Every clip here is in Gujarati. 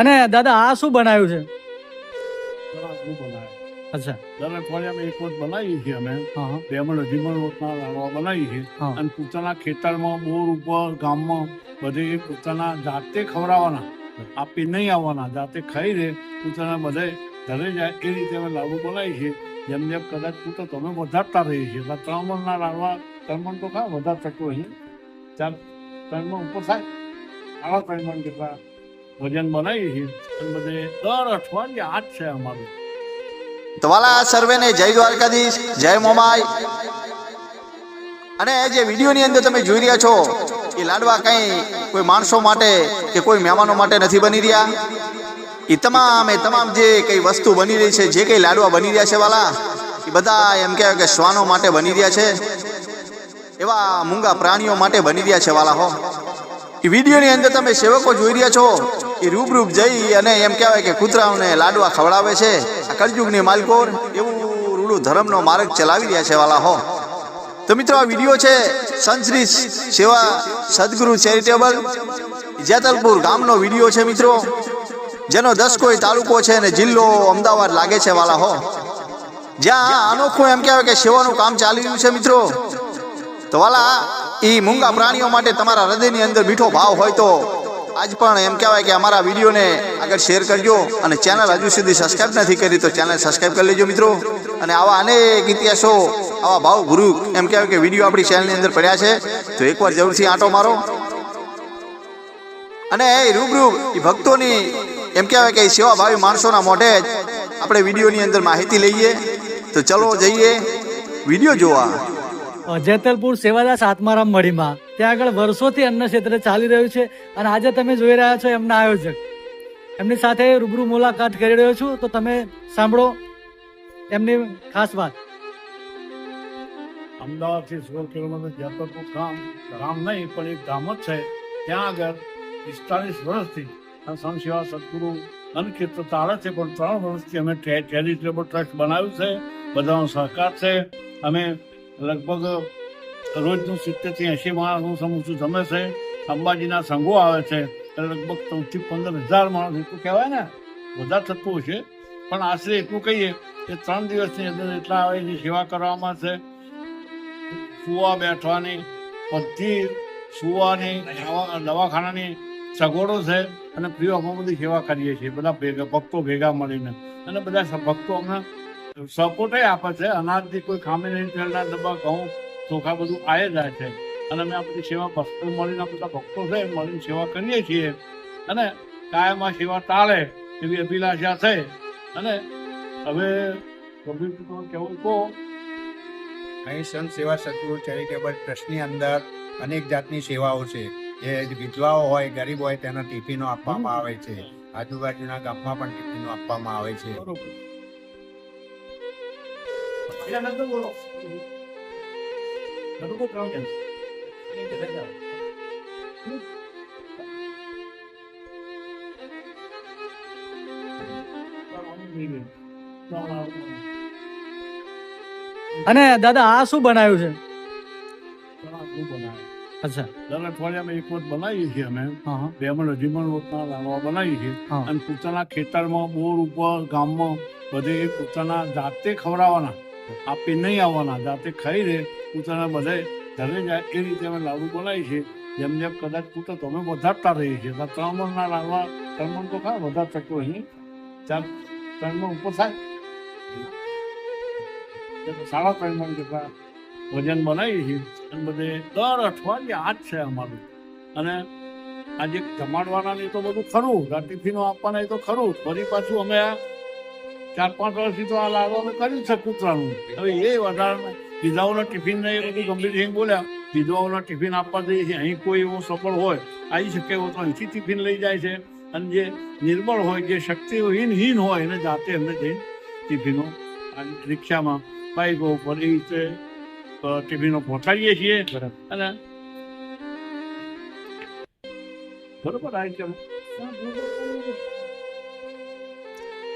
અને દાદા આ શું બનાવ્યું છે? બનાવે અચ્છા. દર અઠવાડિયામાં એક વખત બનાવીએ છીએ અમે. બેમણ અઢીમણ રોટના લાડવા બનાવીએ છીએ. અને પોતાના ખેતરમાં બોર ઉપર ગામમાં બધે પોતાના જાતે ખવડાવવાના. આપી નહીં આવવાના જાતે ખાઈ રે પોતાના બધે ઘરે જાય એ રીતે અમે લાડુ બનાવીએ છીએ. જેમ જેમ કદાચ પૂતો તમે વધારતા રહીએ છીએ. ત્રણ મણના લાડવા ત્રણ મણ તો ખા વધારે થતું હોય. ચાર ત્રણ મણ ઉપર થાય. આવા ત્રણ મણ જેટલા વજન બનાવીએ છીએ દર અઠવાડિયે આ છે અમારું. તો વાલા સર્વેને જય દ્વારકાધીશ, જય મોમાઈ. અને જે વિડીયોની અંદર તમે જોઈ રહ્યા છો, એ લાડવા કઈ કોઈ માણસો માટે કે કોઈ મહેમાનો માટે નથી બની રહ્યા? એ તમામ એ તમામ જે કઈ વસ્તુ બની રહી છે, જે કઈ લાડવા બની રહ્યા છે વાલા, એ બધા એમ કહેવાય કે શ્વાનો માટે બની રહ્યા છે. એવા મૂંગા પ્રાણીઓ માટે બની રહ્યા છે વાલા હો. એ વિડીયોની અંદર તમે સેવકો જોઈ રહ્યા છો એ રૂબરૂપ જઈ અને એમ કહેવાય કે કૂતરાઓને લાડવા ખવડાવે છે. આ કળયુગની માલકોર એવું રૂડું ધર્મનો માર્ગ ચલાવી રહ્યા છે વાલા હો. તો મિત્રો, આ વીડિયો છે સંશ્રી સેવા સદગુરુ ચેરિટેબલ જેતલપુર ગામનો વીડિયો છે મિત્રો. જેનો દસ કોઈ તાલુકો છે અને જિલ્લો અમદાવાદ લાગે છે વાલા હો. જ્યાં અનોખું એમ કહેવાય કે સેવાનું કામ ચાલી રહ્યું છે મિત્રો. તો વાલા એ મૂંગા પ્રાણીઓ માટે તમારા હૃદયની અંદર મીઠો ભાવ હોય તો આજ પણ એમ કહેવાય કે અમારા વિડીયોને આગળ શેર કરજો અને ચેનલ હજુ સુધી સબસ્ક્રાઈબ નથી કરી તો ચેનલ સબસ્ક્રાઈબ કરી લેજો મિત્રો. અને આવા અનેક ઇતિહાસો, આવા ભાવ ગુરુ એમ કહેવાય કે વીડિયો આપણી ચેનલની અંદર પડ્યા છે. તો એકવાર જરૂરથી આંટો મારો. અને એ રૂબરૂ એ ભક્તોની એમ કહેવાય કે એ સેવાભાવી માણસોના મોઢે જ આપણે વિડીયોની અંદર માહિતી લઈએ. તો ચલો જઈએ. વીડિયો જોવા. જેતલપુર સેવાદાસ આત્મારામ મળીમાં ત્યાં આગળ વર્ષોથી અન્ન ક્ષેત્ર ચાલી રહ્યું છે અને આજે તમે જોઈ રહ્યા છો એમના આયોજક. એમની સાથે રૂબરૂ મુલાકાત કરી રહ્યો છું, તો તમે સાંભળો એમની ખાસ વાત. અમદાવાદથી સોળ કિલોમીટર જેતલપુર ગામ ગામ નહીં, પણ એક ગામ જ છે. ત્યાં આગળ પિસ્તાલીસ વર્ષથી આ સંત સેવા સદગુરુ અન્નક્ષેત્ર ચાલે છે, પણ ત્રણ વર્ષથી અમે ચેરિટેબલ ટ્રસ્ટ બનાવ્યું છે. બધાનો સહકાર છે. અમે લગભગ રોજનું સિત્તેરથી એંશી માણસનું સમૂહ જમે છે, અંબાજીના સંઘો આવે છે લગભગ ચૌદથી પંદર હજાર માણસ એટલું કહેવાય ને, વધારે થતું હશે. પણ આશરે એટલું કહીએ કે ત્રણ દિવસની અંદર એટલા આવે એની સેવા કરવામાં છે. સુવા બેઠવાની, બધી સુવાની દવાખાનાની સગવડો છે અને ફ્રી ઓફમાં બધી સેવા કરીએ છીએ. બધા ભેગા, ભક્તો ભેગા મળીને. અને બધા ભક્તો અમને સપોર્ટે આપે છે. અનાજથી કોઈ ખામી નહીં તેલના ડબ્બા ઘઉં ચોખા બધું આવે જાય છે. અને અમે આ બધી સેવા ભક્તો મળીને બધા ભક્તો છે મળીને સેવા કરીએ છીએ. અને કાયમાં સેવા ટાળે એવી અભિલાષા છે. અને હવે ગંભીર કેવું કહો અહીં સંત સેવા સદગુરુ ચેરિટેબલ ટ્રસ્ટની અંદર અનેક જાતની સેવાઓ છે. જે વિધવાઓ હોય ગરીબ હોય તેના ટિફિનો આપવામાં આવે છે. આજુબાજુના ગામમાં પણ ટિફિનો આપવામાં આવે છે. બરોબર એના નંબર બોલો નંબર બોલો ત્રણ કેમ? અને દાદા આ શું બનાવ્યું છે? ઘણા શું બનાવે? અચ્છા. દર અઠવાડિયામાં એક વખત બનાવીએ છીએ અમે. બેમણ અઢીમણ રોટના લાડવા બનાવીએ છીએ. અને પોતાના ખેતરમાં બોર ઉપર ગામમાં બધે પોતાના જાતે ખવડાવવાના. આપી નહીં આવવાના. જાતે ખાઈ રહે પોતાના બધાય ઘરે જાય. એ રીતે અમે લાડુ બનાવીએ છીએ. જેમ જેમ કદાચ પૂછો તો અમે વધારતા રહીએ છીએ. ત્રણ મણના લાડવા ત્રણ મણ તો ખા, વધાર શકતો અહીં ચાર ત્રણ મણ ઉપર થાય. સાડા ત્રણ મણ જેટલા વજન બનાવીએ છીએ. અને બધે દર અઠવાડિયે આ જ છે અમારું. અને આજે જમાડવાના તો બધું ખરું. ટિફિનો આપવાના એ તો ખરું ફરી પાછું અમે આ ચાર પાંચ વર્ષથી તો આ લાડવા અમે કર્યું છે કૂતરાનું હવે એ વધારે વિધવાઓના ટિફિન ને એ બધું ગંભીર સિંહ બોલ્યા વિધવાઓના ટિફિન આપવા જઈએ છીએ અહીં કોઈ એવો સફળ હોય આવી શકે એવો તો અહીંથી ટિફિન લઈ જાય છે. અને જે નિર્બળ હોય જે શક્તિહીન હીન હોય એને જાતે એમને જઈને ટિફિનો રિક્ષામાં બાઈકો ઉપર એ રીતે ટિફિનો પહોંચાડીએ છીએ. અને બરોબર આ રીતે.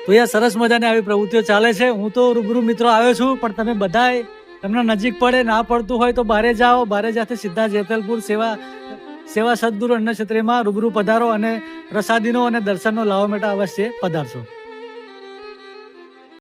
તો અહીંયા સરસ મજાની આવી પ્રવૃત્તિઓ ચાલે છે. હું તો રૂબરૂ મિત્રો આવ્યો છું, પણ તમે બધાય તમને નજીક પડે, ના પડતું હોય તો બારે જાઓ. બારે જાતે સીધા જેતલપુર સેવા સેવા સદગુરુ અન્ન ક્ષેત્રમાં રૂબરૂ પધારો અને પ્રસાદીનો અને દર્શનનો લાવો માટે અવશ્ય પધારશો.